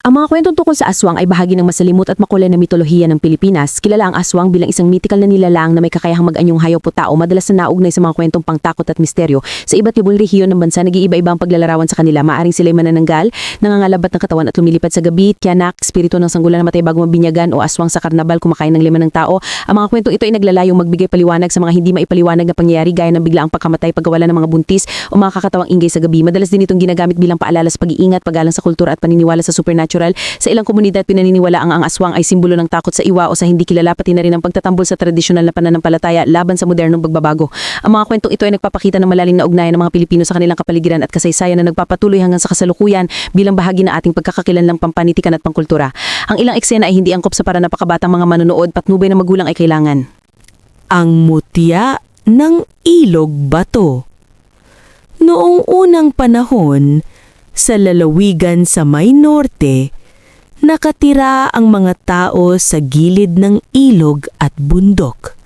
Ang mga kwentong tungkol sa aswang ay bahagi ng masalimut at makulay na mitolohiya ng Pilipinas. Kilala ang aswang bilang isang mythical na nilalang na may kakayahang mag-anyong hayop o tao, madalas na naugnay sa mga kwentong pangtakot at misteryo. Sa iba't ibang rehiyon ng bansa, nag-iiba-iba ang paglalarawan sa kanila. Maaring sila'y manananggal, nangangalabat ng katawan at lumilipad sa gabi, tiyanak, spirito ng sanggulan na matay bago mabinyagan o aswang sa karnabal kumakain ng lima ng tao. Ang mga kwentong ito ay naglalayong magbigay paliwanag sa mga hindi maipaliwanag na pangyayari gaya ng biglaang pagkamatay, pagkawala ng mga buntis o mga kakatawang ingay sa gabi. Madalas din itong ginagamit bilang paalala sa pag-iingat, paggalang sa kultura at paniniwala sa supernatural. Sa ilang komunidad, pinaniniwala ang ang aswang ay simbolo ng takot sa iwa o sa hindi kilala pati na rin ang pagtatambol sa tradisyonal na pananampalataya laban sa modernong pagbabago. Ang mga kwentong ito ay nagpapakita ng malalim na ugnayan ng mga Pilipino sa kanilang kapaligiran at kasaysayan na nagpapatuloy hanggang sa kasalukuyan bilang bahagi ng ating pagkakakilanlang pampanitikan at pangkultura. Ang ilang eksena ay hindi angkop sa para napakabatang mga manonood patnubay na magulang ay kailangan. ang mutya ng ilog bato. Noong unang panahon, sa lalawigan sa may norte, nakatira ang mga tao sa gilid ng ilog at bundok.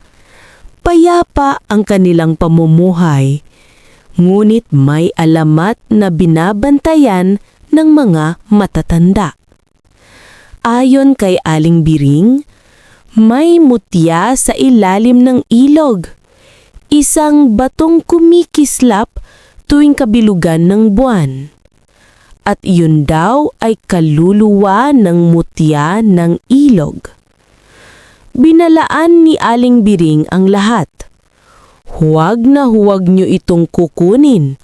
Payapa ang kanilang pamumuhay, ngunit may alamat na binabantayan ng mga matatanda. Ayon kay Aling Biring, may mutya sa ilalim ng ilog. Isang batong kumikislap tuwing kabilugan ng buwan. At yun daw ay kaluluwa ng mutya ng ilog. Binalaan ni Aling Biring ang lahat. Huwag na huwag niyo itong kukunin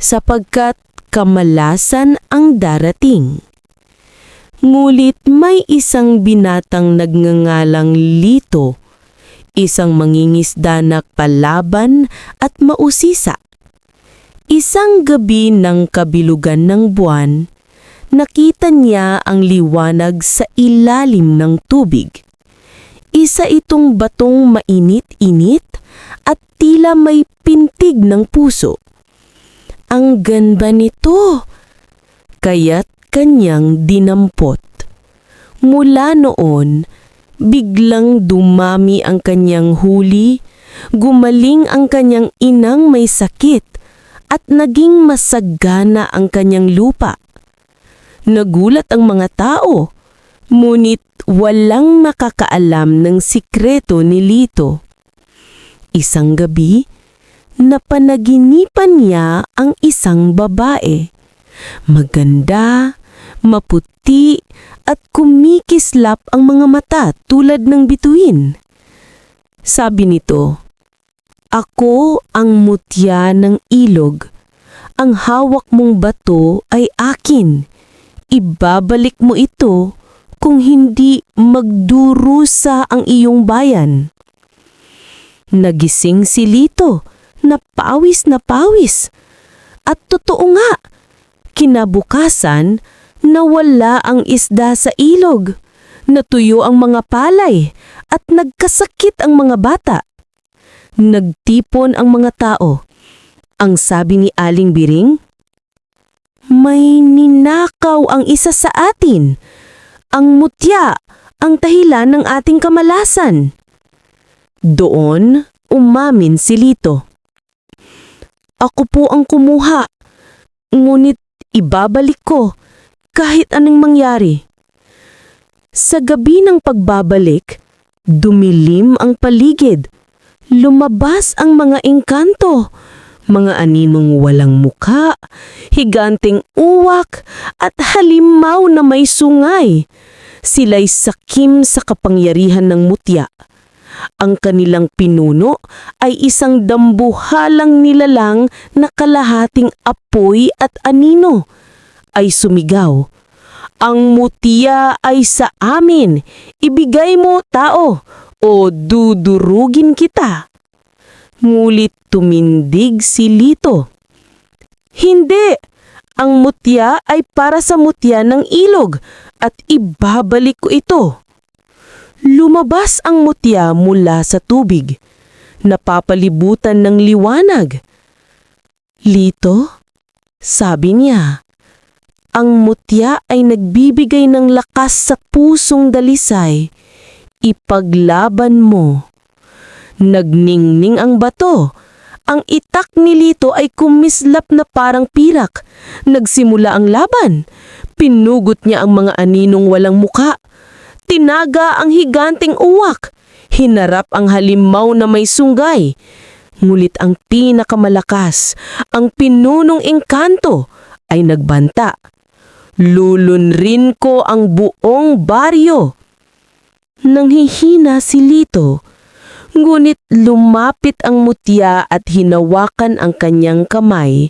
sapagkat kamalasan ang darating. Ngulit may isang binatang nagngangalang Lito, isang mangingisda na palaban at mausisa. Isang gabi ng kabilugan ng buwan, nakita niya ang liwanag sa ilalim ng tubig. Isa itong batong mainit-init at tila may pintig ng puso. Ang ganda nito! Kaya't kanyang dinampot. Mula noon, biglang dumami ang kanyang huli, gumaling ang kanyang inang may sakit, at naging masagana ang kanyang lupa. Nagulat ang mga tao, ngunit walang nakakaalam ng sikreto ni Lito. Isang gabi, napanaginipan niya ang isang babae. Maganda, maputi, at kumikislap ang mga mata tulad ng bituin. Sabi nito, Ako ang mutya ng ilog. Ang hawak mong bato ay akin. Ibabalik mo ito kung hindi magdurusa ang iyong bayan. Nagising si Lito, na pawis na pawis. At totoo nga, kinabukasan, nawala ang isda sa ilog. Natuyo ang mga palay at nagkasakit ang mga bata. Nagtipon ang mga tao. Ang sabi ni Aling Biring, May ninakaw ang isa sa atin. Ang mutya, ang dahilan ng ating kamalasan. Doon, umamin si Lito. Ako po ang kumuha. Ngunit ibabalik ko kahit anong mangyari. Sa gabi ng pagbabalik, dumilim ang paligid. Lumabas ang mga engkanto, mga aninong walang muka, higanting uwak at halimaw na may sungay. Sila'y sakim sa kapangyarihan ng mutya. Ang kanilang pinuno ay isang dambuhalang nilalang na kalahating apoy at anino. Ay sumigaw, Ang mutya ay sa amin, ibigay mo tao o dudurugin kita. Ngulit tumindig si Lito. Hindi! Ang mutya ay para sa mutya ng ilog at ibabalik ko ito. Lumabas ang mutya mula sa tubig. Napapalibutan ng liwanag. Lito, sabi niya, ang mutya ay nagbibigay ng lakas sa pusong dalisay. Ipaglaban mo. Nagningning ang bato. Ang itak ni Lito ay kumislap na parang pirak. Nagsimula ang laban. Pinugot niya ang mga aninong walang muka. Tinaga ang higanting uwak. Hinarap ang halimaw na may sunggay. Ngulit ang pinakamalakas, ang pinunong engkanto, ay nagbanta. Lulunrin ko ang buong baryo. Nanghihina si Lito, ngunit lumapit ang mutya at hinawakan ang kanyang kamay.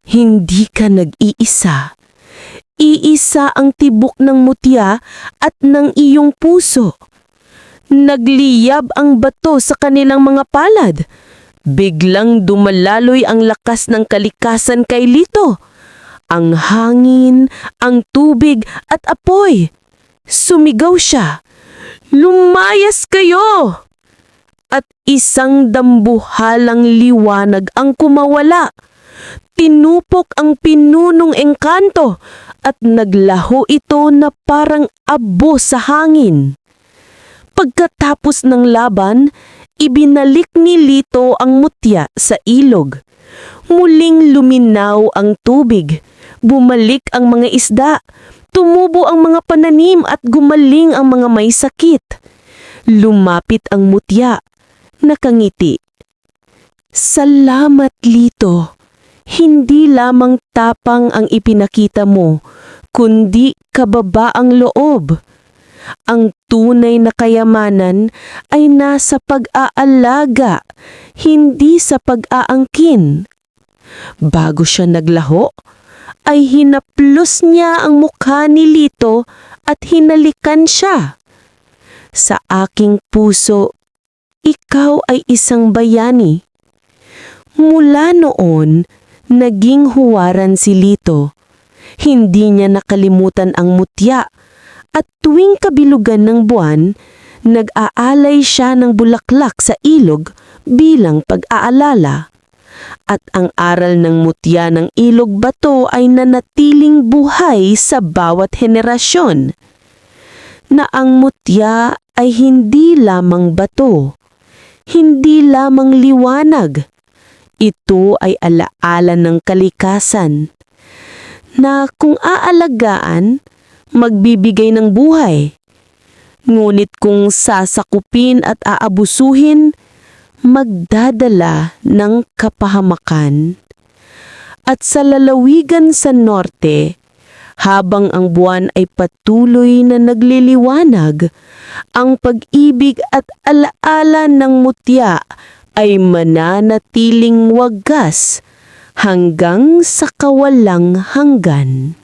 Hindi ka nag-iisa. Iisa ang tibok ng mutya at ng iyong puso. Nagliyab ang bato sa kanilang mga palad. Biglang dumalaloy ang lakas ng kalikasan kay Lito. Ang hangin, ang tubig at apoy. Sumigaw siya. Lumayas kayo! At isang dambuhalang liwanag ang kumawala. Tinupok ang pinunong engkanto at naglaho ito na parang abo sa hangin. Pagkatapos ng laban, ibinalik ni Lito ang mutya sa ilog. Muling luminaw ang tubig. Bumalik ang mga isda. Tumubo ang mga pananim at gumaling ang mga may sakit. Lumapit ang mutya. Nakangiti. Salamat, Lito. Hindi lamang tapang ang ipinakita mo, kundi kababaang loob. Ang tunay na kayamanan ay nasa pag-aalaga, hindi sa pag-aangkin. Bago siya naglaho, ay hinaplos niya ang mukha ni Lito at hinalikan siya. Sa aking puso, ikaw ay isang bayani. Mula noon, naging huwaran si Lito. Hindi niya nakalimutan ang mutya at tuwing kabilugan ng buwan, nag-aalay siya ng bulaklak sa ilog bilang pag-aalala. At ang aral ng mutya ng ilog bato ay nanatiling buhay sa bawat henerasyon. Na ang mutya ay hindi lamang bato, hindi lamang liwanag, ito ay alaala ng kalikasan na kung aalagaan, magbibigay ng buhay. Ngunit kung sasakupin at aabusuhin, magdadala ng kapahamakan. At sa lalawigan sa norte, habang ang buwan ay patuloy na nagliliwanag, ang pag-ibig at alaala ng mutya ay mananatiling wagas hanggang sa kawalang hanggan.